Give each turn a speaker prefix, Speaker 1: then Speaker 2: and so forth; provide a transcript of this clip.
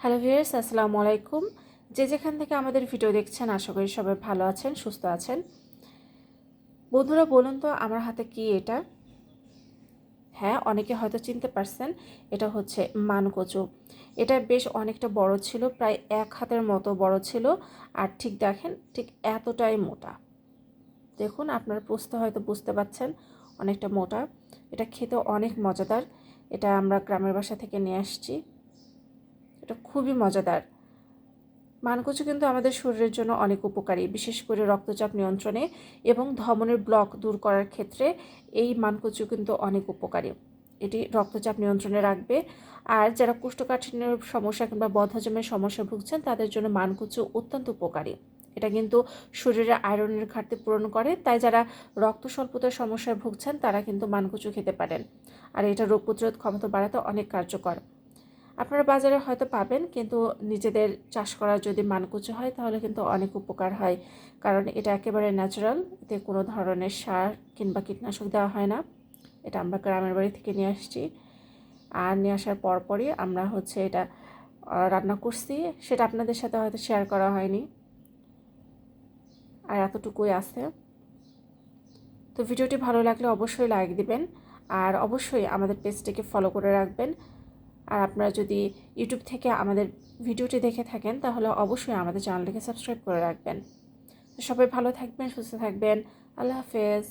Speaker 1: Hello viewers, আসসালামু আলাইকুম। যে যেখান থেকে আমাদের ভিডিও দেখছেন, আশা করি সবাই ভালো আছেন, সুস্থ আছেন। বন্ধুরা, বলুন তো, আমার হাতে কি এটা? হ্যাঁ অনেকে হয়তো চিনতে পারছেন, এটা হচ্ছে মানকচু। এটা বেশ অনেকটা বড় ছিল, প্রায় এক হাতের মতো বড় ছিল। আর ঠিক দেখেন, ঠিক এতটাই মোটা। দেখুন, আপনার বুঝতে হয়তো বুঝতে পাচ্ছেন, অনেকটা মোটা। এটা খেতে অনেক মজাদার। এটা আমরা গ্রামের বাসা থেকে নিয়ে আসছি। এটা খুবই মজাদার। মানকচু কিন্তু আমাদের শরীরের জন্য অনেক উপকারী, বিশেষ করে রক্তচাপ নিয়ন্ত্রণে এবং ধমনের ব্লক দূর করার ক্ষেত্রে এই মানকচু কিন্তু অনেক উপকারী। এটি রক্তচাপ নিয়ন্ত্রণে রাখবে। আর যারা কোষ্ঠকাঠিন্যের সমস্যা কিংবা বদহজমের সমস্যা ভুগছেন, তাদের জন্য মানকচু অত্যন্ত উপকারী। এটা কিন্তু শরীরে আয়রনের ঘাটতি পূরণ করে। তাই যারা রক্ত স্বল্পতার সমস্যায় ভুগছেন, তারা কিন্তু মানকচু খেতে পারেন। আর এটা রোগ প্রতিরোধ ক্ষমতা বাড়াতে অনেক কার্যকর। আপনারা বাজারে হয়তো পাবেন, কিন্তু নিজেদের চাষ করা যদি মানকুচু হয়, তাহলে কিন্তু অনেক উপকার হয়। কারণ এটা একেবারে ন্যাচারাল এতে কোনো ধরনের সার কিংবা কীটনাশক দেওয়া হয় না। এটা আমরা গ্রামের বাড়ি থেকে নিয়ে আসছি। আর নিয়ে আসার পরপরই আমরা হচ্ছে এটা রান্না করছি। সেটা আপনাদের সাথে হয়তো শেয়ার করা হয়নি। আর এতটুকুই আছে। তো ভিডিওটি ভালো লাগলে অবশ্যই লাইক দিবেন। আর অবশ্যই আমাদের পেজটিকে ফলো করে রাখবেন। আর আপনারা যদি ইউটিউব থেকে আমাদের ভিডিওটি দেখে থাকেন, তাহলে অবশ্যই আমাদের চ্যানেলটিকে সাবস্ক্রাইব করে রাখবেন। সবাই ভালো থাকবেন, সুস্থ থাকবেন। আল্লাহ হাফেজ।